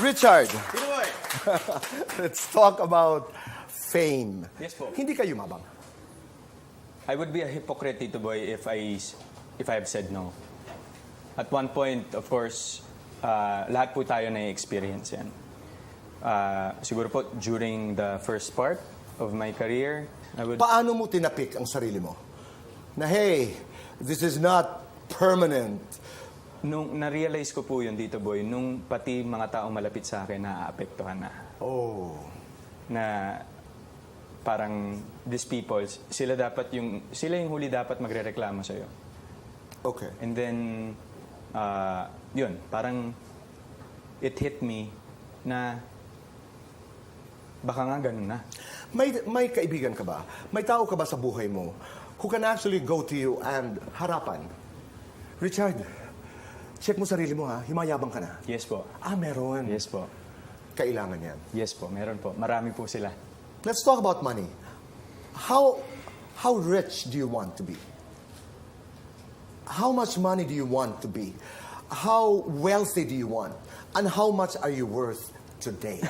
Richard, Sino boy? let's talk about fame. Yes po. Hindi ka yumabang. I would be a hypocrite, Tito Boy, if I if I have said no. At one point, of course, uh, lahat po tayo na experience yan. Uh, siguro po, during the first part of my career, I would... Paano mo tinapik ang sarili mo? Na hey, this is not permanent. Nung na-realize ko po yun, Tito Boy, nung pati mga taong malapit sa akin naaapektuhan na. Oh. Na parang these people, sila dapat yung, sila yung huli dapat magrereklamo sa'yo. Okay. And then, uh, yun, parang it hit me na baka nga ganun na. May, may kaibigan ka ba? May tao ka ba sa buhay mo who can actually go to you and harapan? Richard, check mo sarili mo ha. Himayabang ka na. Yes po. Ah, meron. Yes po. Kailangan yan. Yes po, meron po. Marami po sila. Let's talk about money. How, how rich do you want to be? How much money do you want to be? How wealthy do you want? And how much are you worth today?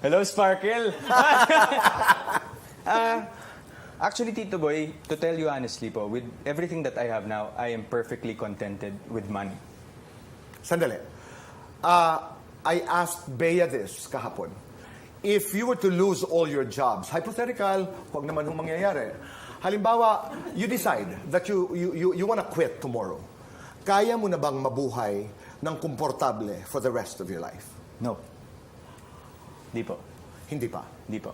Hello, Sparkle! Ah, actually, Tito Boy, to tell you honestly po, with everything that I have now, I am perfectly contented with money. Sandali. Uh, I asked Bea this kahapon. If you were to lose all your jobs, hypothetical, huwag naman hong mangyayari. Halimbawa, you decide that you, you, you, you want to quit tomorrow. Kaya mo na bang mabuhay ng komportable for the rest of your life? No. Di po. Hindi pa. Di po.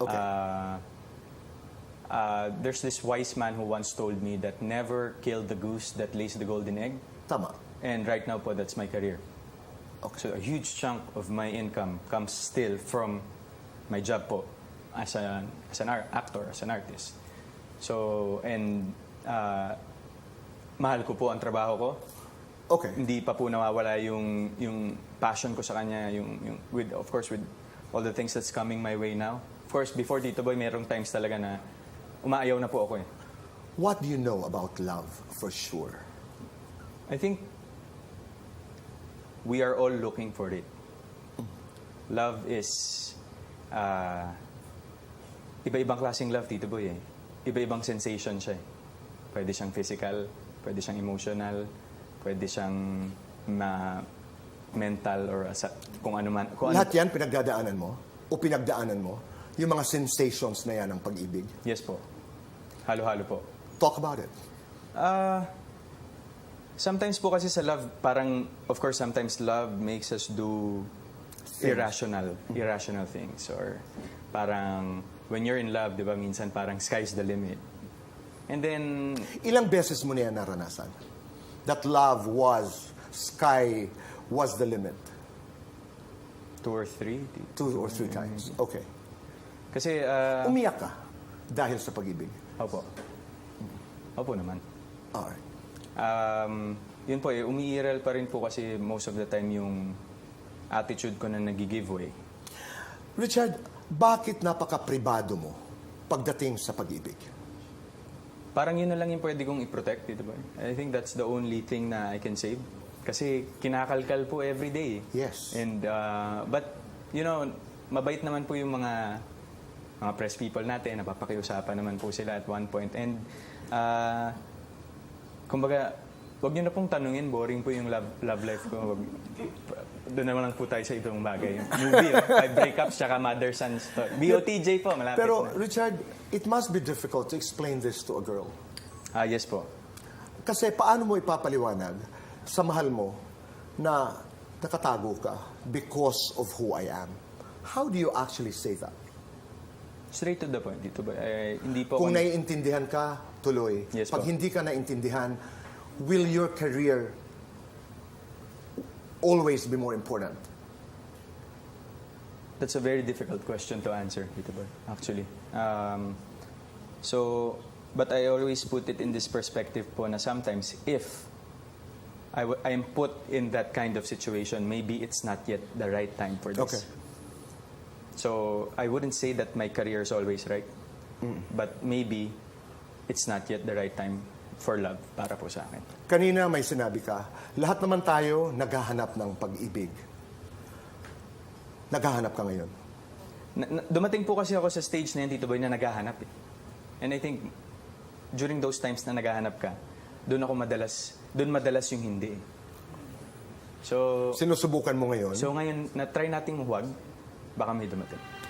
Okay. Uh, uh, there's this wise man who once told me that never kill the goose that lays the golden egg. Tama. And right now po, that's my career. Okay. So a huge chunk of my income comes still from my job po as, a, as an ar- actor, as an artist. So, and uh, mahal ko po ang trabaho ko. Okay. Hindi pa po nawawala yung, yung passion ko sa kanya, yung, yung, with, of course, with all the things that's coming my way now. Of course, before Tito Boy, merong times talaga na umaayaw na po ako eh. What do you know about love for sure? I think we are all looking for it. Love is uh, iba-ibang klaseng love, Tito Boy eh. Iba-ibang sensation siya eh. Pwede siyang physical, pwede siyang emotional, pwede siyang ma mental or asa, kung ano man. Kung ano, Lahat yan pinagdadaanan mo? O pinagdaanan mo? Yung mga sensations na yan ng pag-ibig? yes po. Halo-halo po. Talk about it. Ah, sometimes po kasi sa love, parang, of course, sometimes love makes us do irrational, irrational things. Or parang, when you're in love, di ba, minsan parang sky's the limit. And then, Ilang beses mo na yan naranasan? That love was, sky was the limit. two or three. Two or three times. Okay. Kasi, ah, Umiyak ka dahil sa pag-ibig. Opo. Opo naman. Alright. Um, yun po, eh, umiiral pa rin po kasi most of the time yung attitude ko na nag-giveaway. Richard, bakit napaka-pribado mo pagdating sa pag-ibig? Parang yun na lang yung pwede kong i-protect, di ba? I think that's the only thing na I can save. Kasi kinakalkal po every day. Yes. And, uh, but, you know, mabait naman po yung mga mga press people natin, napapakiusapan naman po sila at one point. And, uh, kumbaga, wag niyo na pong tanungin, boring po yung love, love life ko. Wag, doon naman lang po tayo sa ibang bagay. Movie, oh, five breakups, tsaka mother-son story. BOTJ po, malapit Pero, na. Richard, it must be difficult to explain this to a girl. Ah, yes po. Kasi paano mo ipapaliwanag sa mahal mo na nakatago ka because of who I am? How do you actually say that? Straight to the point dito ba? Eh, hindi po Kung ako- naiintindihan ka, tuloy. Yes, Pag po. hindi ka naintindihan, will your career always be more important? That's a very difficult question to answer, Tito Boy, actually. Um, so, but I always put it in this perspective po na sometimes if I, I am put in that kind of situation, maybe it's not yet the right time for this. Okay. So, I wouldn't say that my career is always right, but maybe it's not yet the right time for love para po sa akin. Kanina may sinabi ka, lahat naman tayo naghahanap ng pag-ibig. Naghahanap ka ngayon. Na, na- dumating po kasi ako sa stage na yan, Tito Boy, na naghahanap eh. And I think, during those times na naghahanap ka, doon ako madalas, doon madalas yung hindi. eh. So, Sinusubukan mo ngayon. so ngayon, na-try nating huwag, baka may dumating.